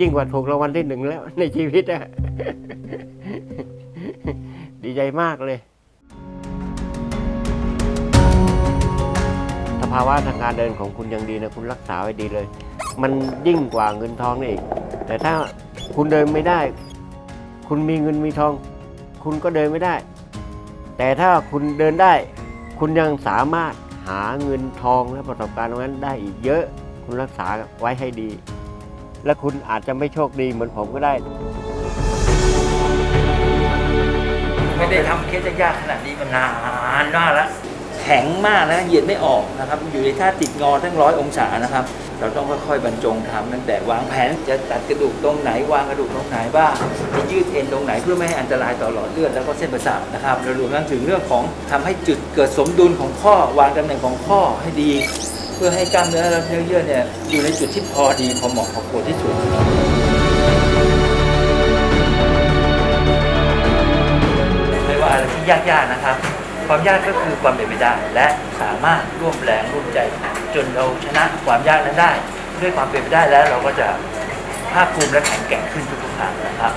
ยิ่งกว่าถูกรางวัลที่หนึ่งแล้วในชีวิตอะดีใจมากเลยสภาวะทางการเดินของคุณยังดีนะคุณรักษาไว้ดีเลย มันยิ่งกว่าเงินทองนี่อีก แต่ถ้าคุณเดินไม่ได้ คุณมีเงินมีทอง คุณก็เดินไม่ได้ แต่ถ้าคุณเดินได้ คุณยังสามารถหาเงินทองและประสบการณ์ตรงนั้นได้อีกเยอะ คุณรักษาไว้ให้ดี และคุณอาจจะไม่โชคดีเหมือนผมก็ได้ ไม่ได้ทำเคสยากขนาดนี้มานานมากแล้วแข็งมากนะเหยียดไม่ออกนะครับ อยู่ในท่าติดงอทั้งร้อยองศานะครับ เราต้องค่อยๆบรรจงทำตั้งแต่วางแผนจะตัดกระดูกตรงไหน วางกระดูกตรงไหนบ้างจะยืดเอ็นตรงไหนเพื่อไม่ให้อันตรายต่อหลอดเลือดแล้วก็เส้นประสาทนะครับเรารวมทั้งถึงเรื่องของทำให้จุดเกิดสมดุลของข้อวางตำแหน่งของข้อให้ดี พื่อให้กล้ามเนื้อและเนื้อเยื่อเนี่ยอยู่ในจุดที่พอดีพอเหมาะพอควรที่สุดไม่ว่าอะไรที่ยากๆนะครับ ความยากก็คือความเป็นไปได้ และสามารถร่วมแรงร่วมใจ จนเราชนะความยากนั้นได้ ด้วยความเป็นไปได้แล้วเราก็จะภาคภูมิและแข็งแกร่งขึ้นทุกๆครั้งนะครับ